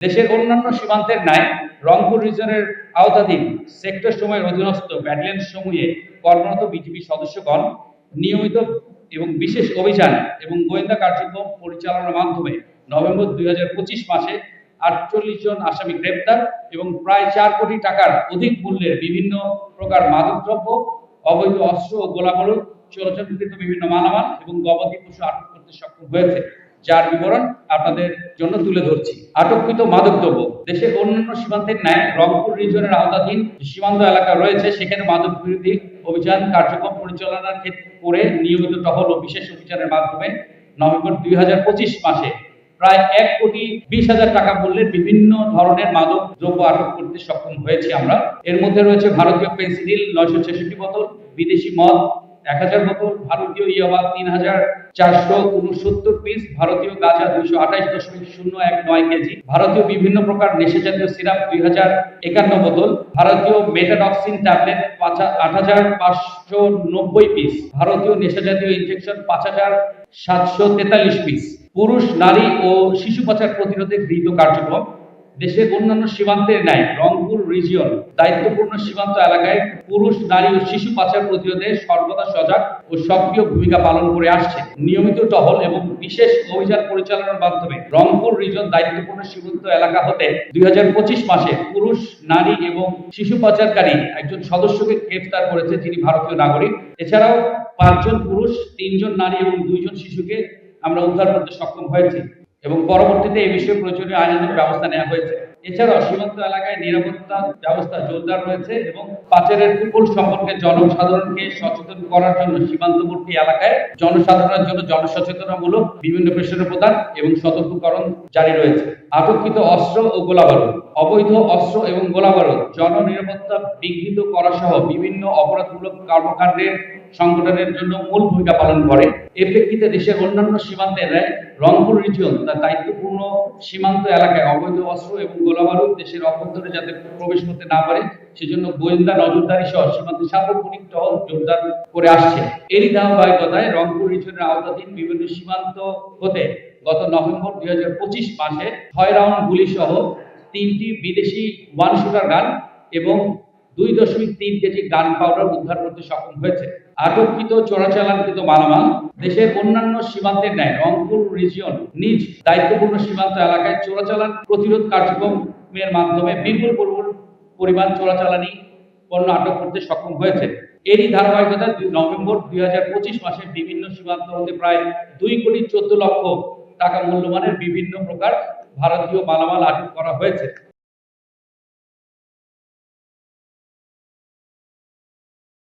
দেশের অন্যান্য সীমান্তের ন্যায় রংপুর রিজনের আওতাধীন সেক্টর সময়ের অধীনস্থ ব্যাটালিয়ন সমূহে কর্মরত বিজিবি সদস্যগণ নিয়মিত এবং বিশেষ অভিযান এবং গোয়েন্দা কার্যক্রম পরিচালনার মাধ্যমে নভেম্বর দুই হাজার পঁচিশ মাসে আটচল্লিশ জন আসামি গ্রেপ্তার এবং প্রায় চার কোটি টাকার অধিক মূল্যের বিভিন্ন প্রকার মাদকদ্রব্য, অবৈধ অস্ত্র ও গোলাবারুদ চোরাচালানকৃত বিভিন্ন মালামাল এবং গবাদি পশু আটক করতে সক্ষম হয়েছে। যার বিবরণ আপনাদের জন্য তুলে ধরছি। আটককৃত মাদকদ্রব্য। দেশের অন্যান্য সীমান্তের ন্যায় রংপুর রিজনের আওতাধীন সীমান্ত এলাকা রয়েছে, সেখানে মাদক বিরোধী অভিযান কার্যক্রম পরিচালনার ক্ষেত্রে করে নিয়মিত টহল ও বিশেষ অভিযানের মাধ্যমে নভেম্বর দুই মাসে প্রায় এক কোটি বিশ হাজার টাকা মূল্যের বিভিন্ন ধরনের মাদক দ্রব্য আটক করতে সক্ষম হয়েছি আমরা। এর মধ্যে রয়েছে ভারতীয় পেন্সিডিল নয়শো ছেষট্টি বোতল, বিদেশি মদ, এক হাজার বোতল, ভারতীয় ইয়াবা, তিন হাজার চারশো উনসত্তর পিস ভারতীয় গাঁজা দুইশো আঠাইশ দশমিক শূন্য এক নয় কেজি, ভারতীয় বিভিন্ন প্রকার সিরাপ দুই হাজার একান্ন বোতল, ভারতীয় মেটাডক্সিন ট্যাবলেট আট হাজার পাঁচশো নব্বই পিস ভারতীয় নেশাজাতীয় ইনজেকশন পাঁচ হাজার সাতশো তেতাল্লিশ পিস পুরুষ, নারী ও শিশু পাচার প্রতিরোধে গৃহীত কার্যক্রম দেশের অন্যান্য সীমান্তের ন্যায় রংপুর রিজিয়ন দায়িত্বপূর্ণ সীমান্ত এলাকায় পুরুষ, নারী ও শিশু পাচার প্রতিরোধে সর্বদা সজাগ ও সক্রিয় ভূমিকা পালন করে আসছে। নিয়মিত টহল এবং বিশেষ অভিযান পরিচালনার মাধ্যমে রংপুর রিজন দায়িত্বপূর্ণ সীমান্ত এলাকা হতে দুই হাজার পঁচিশ মাসে পুরুষ, নারী এবং শিশু পাচারকারী একজন সদস্যকে গ্রেফতার করেছে যিনি ভারতীয় নাগরিক। এছাড়াও পাঁচজন পুরুষ, তিনজন নারী এবং দুইজন শিশুকে আমরা উদ্ধার করতে সক্ষম হয়েছি। এবং পরবর্তীতে এই বিষয়ে প্রচুর আইনগত ব্যবস্থা নেওয়া হয়েছে। এছাড়াও সীমান্ত এলাকায় নিরাপত্তা ব্যবস্থা জোরদার রয়েছে এবং পাচারের কুকুল সম্পর্কে জনসাধারণকে সচেতন করার জন্য সীমান্তবর্তী এলাকায় জনসাধারণের জন্য জনসচেতনামূলক বিভিন্ন পেশনের প্রদান এবং সতর্কীকরণ জারি রয়েছে। আটককৃত অস্ত্র ও গোলাবারুদ অবৈধ অস্ত্র এবং গোলাবারুদ জননিরাপত্তা বিঘ্নিত করা সহ বিভিন্ন অপরাধমূলক কর্মকাণ্ডের সংগঠনের জন্য মূল ভূমিকা পালন করে। এ প্রেক্ষিতে দেশের অন্যান্য সীমান্তের রংপুর রিজিয়ন তার দায়িত্বপূর্ণ সীমান্ত এলাকায় অবৈধ অস্ত্র এবং গোলাবারুদ দেশের অভ্যন্তরে যাতে প্রবেশ করতে না পারে, সেজন্য গোয়েন্দা নজরদারি সহ সীমান্তে সার্বক্ষণিক টহল জোরদার করে আসছে। এরই ধারাবাহিকতায় রংপুর রিজিয়নের আওতাধীন বিভিন্ন সীমান্ত হতে গত নভেম্বর দুই হাজার পঁচিশ মাসে ছয় রাউন্ড গুলি সহ তিনটি বিদেশি ওয়ান শুটার গান এবং দুই দশমিক তিন কেজি গান পাউডার উদ্ধার করতে সক্ষম হয়েছে। আটককৃত, চোরাচালানকৃত মালামাল দেশের অন্যান্য সীমান্তের ন্যায়, রংপুর রিজিয়ন নিজ দায়িত্বপূর্ণ সীমান্ত এলাকায় চোরাচালান প্রতিরোধ কার্যক্রমের মাধ্যমে বিপুল পরিমাণ- চোরাচালানি পণ্য আটক করতে সক্ষম হয়েছে। এরই ধারাবাহিকতায় দুই নভেম্বর দুই মাসে বিভিন্ন সীমান্ত হতে প্রায় দুই কোটি চোদ্দ লক্ষ টাকা মূল্যমানের বিভিন্ন প্রকার ভারতীয় মালামাল আটক করা হয়েছে।